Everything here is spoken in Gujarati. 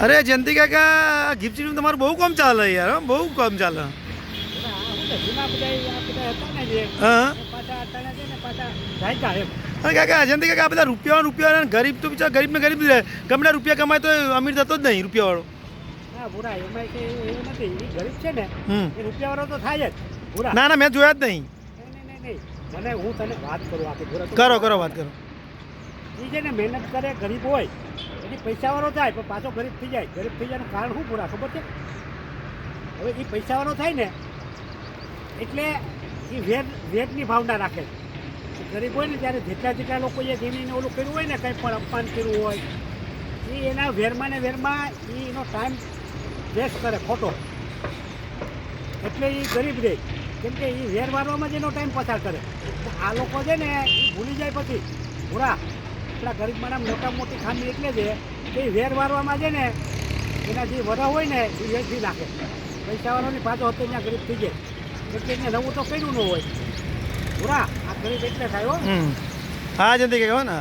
અરે જયંતિ કાકા ગિફ્ટનું તમારું બહુ કામ ચાલે યાર હો, બહુ કામ ચાલે. હા? કાકા જયંતિ કાકા આ બધા રૂપિયા રૂપિયા ગરીબ તો બિચારા ગરીબ ને ગરીબ રહે. ગમે રૂપિયા કમાય તો અમીર થતો જ નહીં રૂપિયાવાળો. વાળો ભૂરા એમાં એવું નથી ગરીબ છે ને હમ. રૂપિયાવાળો તો થાય જ ના ના મેં જોયા જ નહીં. હું તને વાત કરું કરો કરો વાત કરો. એ છે ને મહેનત કરે ગરીબ હોય એની પૈસાવાળો થાય, પણ પાછો ગરીબ થઈ જાય. ગરીબ થઈ જવાનું કારણ શું પૂરા, ખબર છે? હવે એ પૈસાવાળો થાય ને, એટલે એ વેર વેદની ભાવના રાખે છે. ગરીબ હોય ને, ત્યારે જેટલા જેટલા લોકોએ જીવીને ઓલું કર્યું હોય ને, કંઈ પણ અપમાન કર્યું હોય એ એના વેરમાં ને વેરમાં એ એનો ટાઈમ વેસ્ટ કરે, ખોટો. એટલે એ ગરીબ રહે કેમ કે એ વેર મારવામાં જ એનો ટાઈમ પસાર કરે. આ લોકો છે ને એ ભૂલી જાય પછી. પૂરા. આપણા ગરીબ માણસ મોટા મોટી ખામી એટલે છે કે વેર વારવામાં છે ને એના જે વડા હોય ને, એ વેચી નાખે. પૈસાવાળાની પાછો હતો ત્યાં ગરીબ થઈ જાય. એટલે એને નવું તો કર્યું ન હોય. પૂરા આ ગરીબ એટલે થાય હો. જયંતિ કહેવાય ને.